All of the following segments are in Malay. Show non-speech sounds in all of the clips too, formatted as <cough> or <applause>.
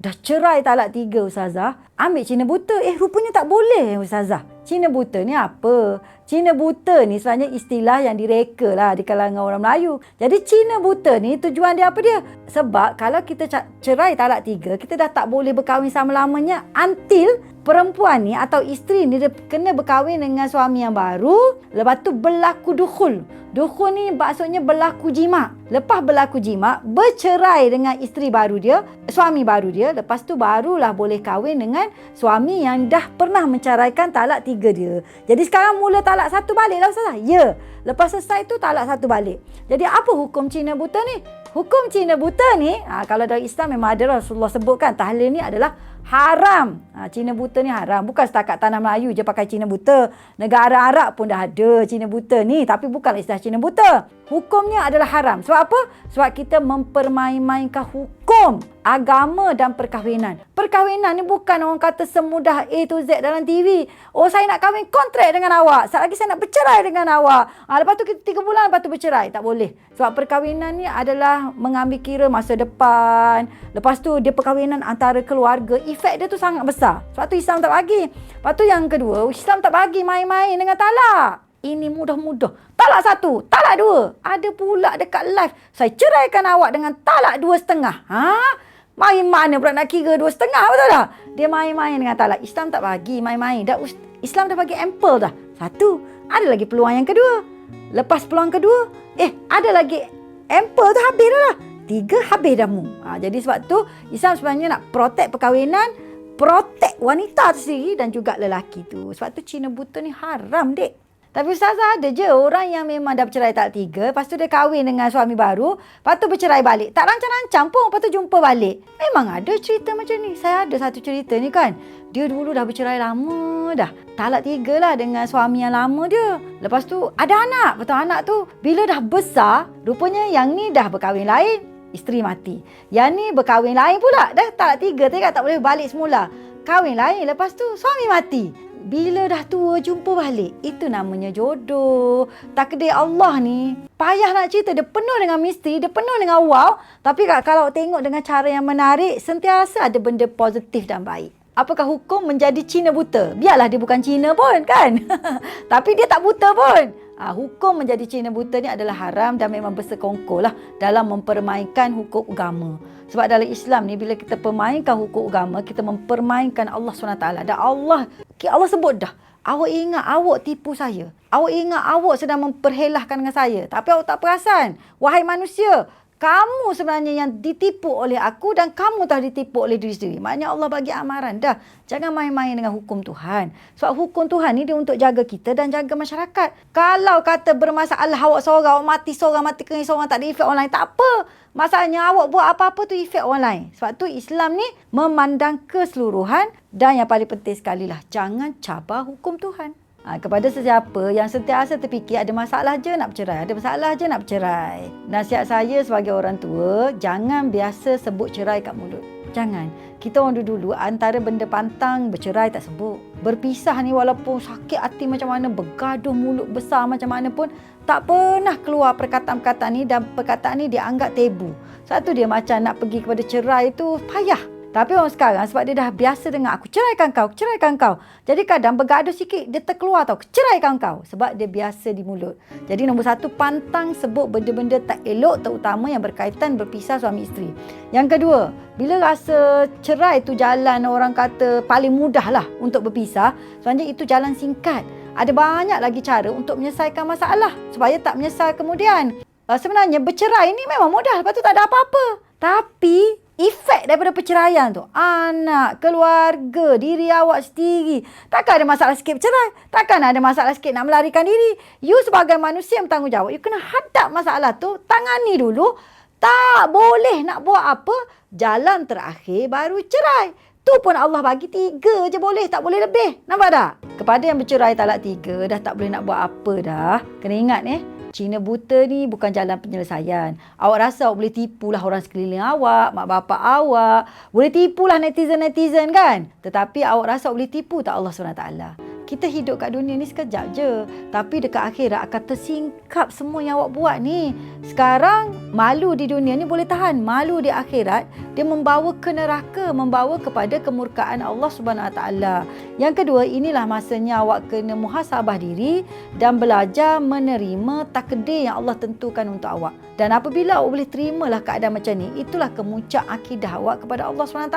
dah cerai talak tiga Ustazah. Ambil Cina buta. Eh rupanya tak boleh Ustazah. Cina buta ni apa? Cina buta ni sebenarnya istilah yang direka lah di kalangan orang Melayu. Jadi Cina buta ni tujuan dia apa dia? Sebab kalau kita cerai talak tiga, kita dah tak boleh berkahwin sama-lamanya until perempuan ni atau isteri ni dia kena berkahwin dengan suami yang baru. Lepas tu berlaku dukhul. Dukhul ni maksudnya berlaku jima. Lepas berlaku jima, bercerai dengan isteri baru dia, suami baru dia. Lepas tu barulah boleh kahwin dengan suami yang dah pernah menceraikan talak tiga dia. Jadi sekarang mula talak satu balik lah Ustazah. Ya. Lepas selesai tu talak satu balik. Jadi apa hukum Cina buta ni? Hukum Cina buta ni, ha, kalau dalam Islam memang ada Rasulullah sebutkan tahlil ni adalah haram. Ha, Cina buta ni haram. Bukan setakat tanah Melayu je pakai Cina buta. Negara Arab pun dah ada Cina buta ni. Tapi bukan istilah Cina buta. Hukumnya adalah haram. Sebab apa? Sebab kita mempermain-mainkan hukum agama dan perkahwinan. Perkahwinan ni bukan orang kata semudah A to Z dalam TV. Oh saya nak kahwin kontrak dengan awak. Saat lagi saya nak bercerai dengan awak. Ha, lepas tu kita tiga bulan lepas tu bercerai. Tak boleh. Sebab perkahwinan ni adalah mengambil kira masa depan. Lepas tu dia perkahwinan antara keluarga. Efek dia tu sangat besar. Sebab tu Islam tak bagi. Lepas tu yang kedua, Islam tak bagi main-main dengan talak. Ini mudah-mudah. Talak satu, talak dua. Ada pula dekat live. Saya ceraikan awak dengan talak dua setengah. Ha? Main mana pula nak kira dua setengah betul tak? Dia main-main dengan talak. Islam tak bagi main-main. Dah, Islam dah bagi ample dah. Satu. Ada lagi peluang yang kedua. Lepas peluang kedua, eh ada lagi ample tu habis dah lah. Tiga habis dah mu. Ha, jadi sebab tu Islam sebenarnya nak protect perkahwinan, protect wanita tu sendiri dan juga lelaki tu. Sebab tu Cina buta ni haram dek. Tapi Ustazah ada je orang yang memang dah bercerai tak tiga. Lepas tu dia kahwin dengan suami baru. Lepas tu bercerai balik. Tak rancang-rancang pun. Lepas tu jumpa balik. Memang ada cerita macam ni. Saya ada satu cerita ni kan. Dia dulu dah bercerai lama dah. Talak tiga lah dengan suami yang lama dia. Lepas tu ada anak. Betul anak tu bila dah besar. Rupanya yang ni dah berkahwin lain. Isteri mati. Yang ni berkahwin lain pula. Dah talak tiga. Tapi tak boleh balik semula. Kahwin lain. Lepas tu suami mati bila dah tua jumpa balik. Itu namanya jodoh. Takdir Allah ni payah nak cerita. Dia penuh dengan misteri dia penuh dengan wow. Tapi kalau tengok dengan cara yang menarik sentiasa ada benda positif dan baik. Apakah hukum menjadi Cina buta? Biarlah dia bukan Cina pun kan? <laughs> Tapi dia tak buta pun ha, hukum menjadi Cina buta ni adalah haram dan memang bersekongkol lah dalam mempermainkan hukum agama sebab dalam Islam ni bila kita permainkan hukum agama, kita mempermainkan Allah SWT. Dan Allah, Allah sebut dah, awak ingat awak tipu saya. Awak ingat awak sedang memperhelahkan dengan saya. Tapi awak tak perasan. Wahai manusia, kamu sebenarnya yang ditipu oleh aku dan kamu telah ditipu oleh diri sendiri. Maknanya Allah bagi amaran. Dah, jangan main-main dengan hukum Tuhan. Sebab hukum Tuhan ni dia untuk jaga kita dan jaga masyarakat. Kalau kata bermasalah awak seorang, awak mati seorang, mati kering seorang, tak ada efek online, tak apa. Masalahnya awak buat apa-apa tu efek orang lain. Sebab tu Islam ni memandang keseluruhan dan yang paling penting sekali lah, jangan cabar hukum Tuhan. Ha, kepada sesiapa yang sentiasa terfikir ada masalah je nak bercerai, ada masalah je nak bercerai. Nasihat saya sebagai orang tua, jangan biasa sebut cerai kat mulut. Jangan. Kita orang dulu-dulu antara benda pantang bercerai tak sebut. Berpisah ni walaupun sakit hati macam mana, bergaduh mulut besar macam mana pun, tak pernah keluar perkataan-perkataan ni dan perkataan ni dianggap tebu. Satu dia macam nak pergi kepada cerai tu payah. Tapi orang sekarang sebab dia dah biasa dengan aku ceraikan kau, ceraikan kau. Jadi kadang bergaduh sikit dia terkeluar tau, ceraikan kau. Sebab dia biasa di mulut. Jadi nombor satu, pantang sebut benda-benda tak elok terutama yang berkaitan berpisah suami isteri. Yang kedua, bila rasa cerai tu jalan orang kata paling mudah lah untuk berpisah. Sebenarnya itu jalan singkat. Ada banyak lagi cara untuk menyelesaikan masalah supaya tak menyesal kemudian. Uh, sebenarnya bercerai ni memang mudah. Lepas tu tak ada apa-apa. Tapi efek daripada perceraian tu. Anak, keluarga, diri awak sendiri. Takkan ada masalah sikit bercerai. Takkan ada masalah sikit nak melarikan diri. You sebagai manusia yang bertanggungjawab. You kena hadap masalah tu. Tangani dulu. Tak boleh nak buat apa. Jalan terakhir baru cerai. Tu pun Allah bagi tiga je boleh. Tak boleh lebih. Nampak tak? Kepada yang bercerai talak tiga. Dah tak boleh nak buat apa dah. Kena ingat ni. Eh? Cina buta ni bukan jalan penyelesaian. Awak rasa awak boleh tipulah orang sekeliling awak, mak bapak awak. Boleh tipulah netizen-netizen kan? Tetapi awak rasa awak boleh tipu tak Allah SWT? Kita hidup kat dunia ni sekejap je. Tapi dekat akhirat akan tersingkap semua yang awak buat ni. Sekarang malu di dunia ni boleh tahan. Malu di akhirat dia membawa ke neraka, membawa kepada kemurkaan Allah Subhanahu Wa Taala. Yang kedua, inilah masanya awak kena muhasabah diri dan belajar menerima takdir yang Allah tentukan untuk awak. Dan apabila awak boleh terimalah keadaan macam ni, itulah kemuncak akidah awak kepada Allah SWT.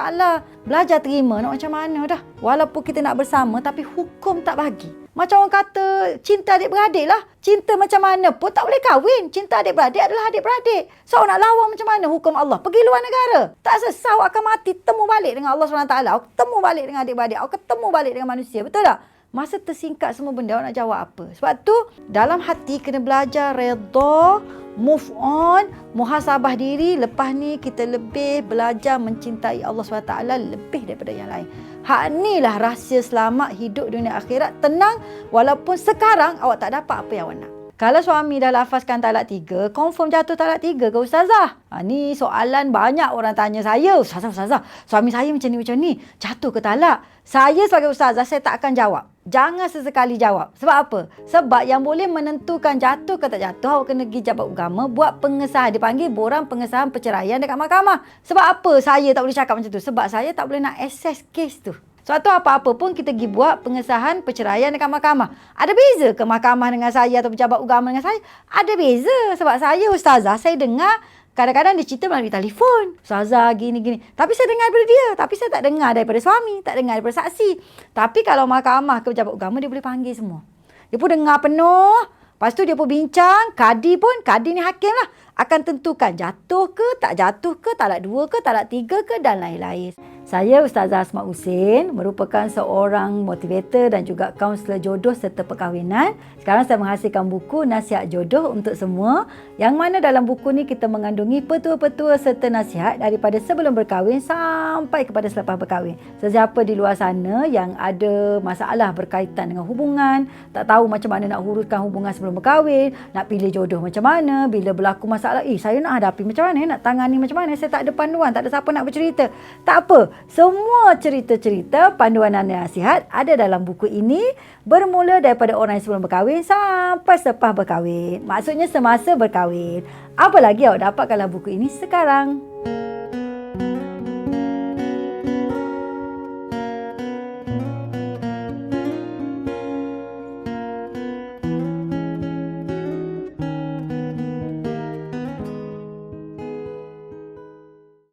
Belajar terima nak macam mana dah. Walaupun kita nak bersama tapi hukum tak bagi. Macam orang kata cinta adik-beradik lah. Cinta macam mana pun tak boleh kahwin. Cinta adik-beradik adalah adik-beradik. So nak lawan macam mana hukum Allah? Pergi luar negara. Tak sesah awak akan mati. Temu balik dengan Allah SWT. Awak ketemu balik dengan adik-beradik. Awak ketemu balik dengan manusia. Betul tak? Masa tersingkat semua benda awak nak jawab apa? Sebab tu dalam hati kena belajar redha, move on, muhasabah diri. Lepas ni kita lebih belajar mencintai Allah SWT lebih daripada yang lain. Hak ni lah rahsia selamat hidup dunia akhirat. Tenang walaupun sekarang awak tak dapat apa yang awak nak. Kalau suami dah lafazkan talak tiga, confirm jatuh talak tiga ke Ustazah? Ha, ni soalan banyak orang tanya saya. Ustazah, Ustazah, suami saya macam ni, macam ni. Jatuh ke talak? Saya sebagai Ustazah, saya tak akan jawab. Jangan sesekali jawab. Sebab apa? Sebab yang boleh menentukan jatuh ke tak jatuh, awak kena pergi jabat agama, buat pengesahan. Dipanggil borang pengesahan perceraian dekat mahkamah. Sebab apa saya tak boleh cakap macam tu? Sebab saya tak boleh nak access kes tu. Suatu apa-apa pun kita pergi buat pengesahan perceraian dekat mahkamah. Ada beza ke mahkamah dengan saya atau pejabat agama dengan saya? Ada beza. Sebab saya ustazah, saya dengar kadang-kadang dia cerita melalui telefon. Ustazah gini-gini. Tapi saya dengar daripada dia. Tapi saya tak dengar daripada suami. Tak dengar daripada saksi. Tapi kalau mahkamah ke pejabat agama, dia boleh panggil semua. Dia pun dengar penuh. Lepas tu dia pun bincang. Kadi pun, kadi ni hakim lah. Akan tentukan jatuh ke, tak jatuh ke, talak dua ke, talak tiga ke dan lain-lain. Saya Ustazah Asma Husin merupakan seorang motivator dan juga kaunselor jodoh serta perkahwinan. Sekarang saya menghasilkan buku Nasihat Jodoh untuk semua yang mana dalam buku ni kita mengandungi petua-petua serta nasihat daripada sebelum berkahwin sampai kepada selepas berkahwin. Sesiapa di luar sana yang ada masalah berkaitan dengan hubungan, tak tahu macam mana nak uruskan hubungan sebelum berkahwin, nak pilih jodoh macam mana, bila berlaku masalah, eh saya nak hadapi macam mana, nak tangani macam mana, saya tak ada panduan, tak ada siapa nak bercerita. Tak apa, semua cerita-cerita panduan dan nasihat ada dalam buku ini bermula daripada orang yang sebelum berkahwin sampai selepas berkahwin. Maksudnya semasa berkahwin. Apa lagi awak dapat kalau buku ini sekarang?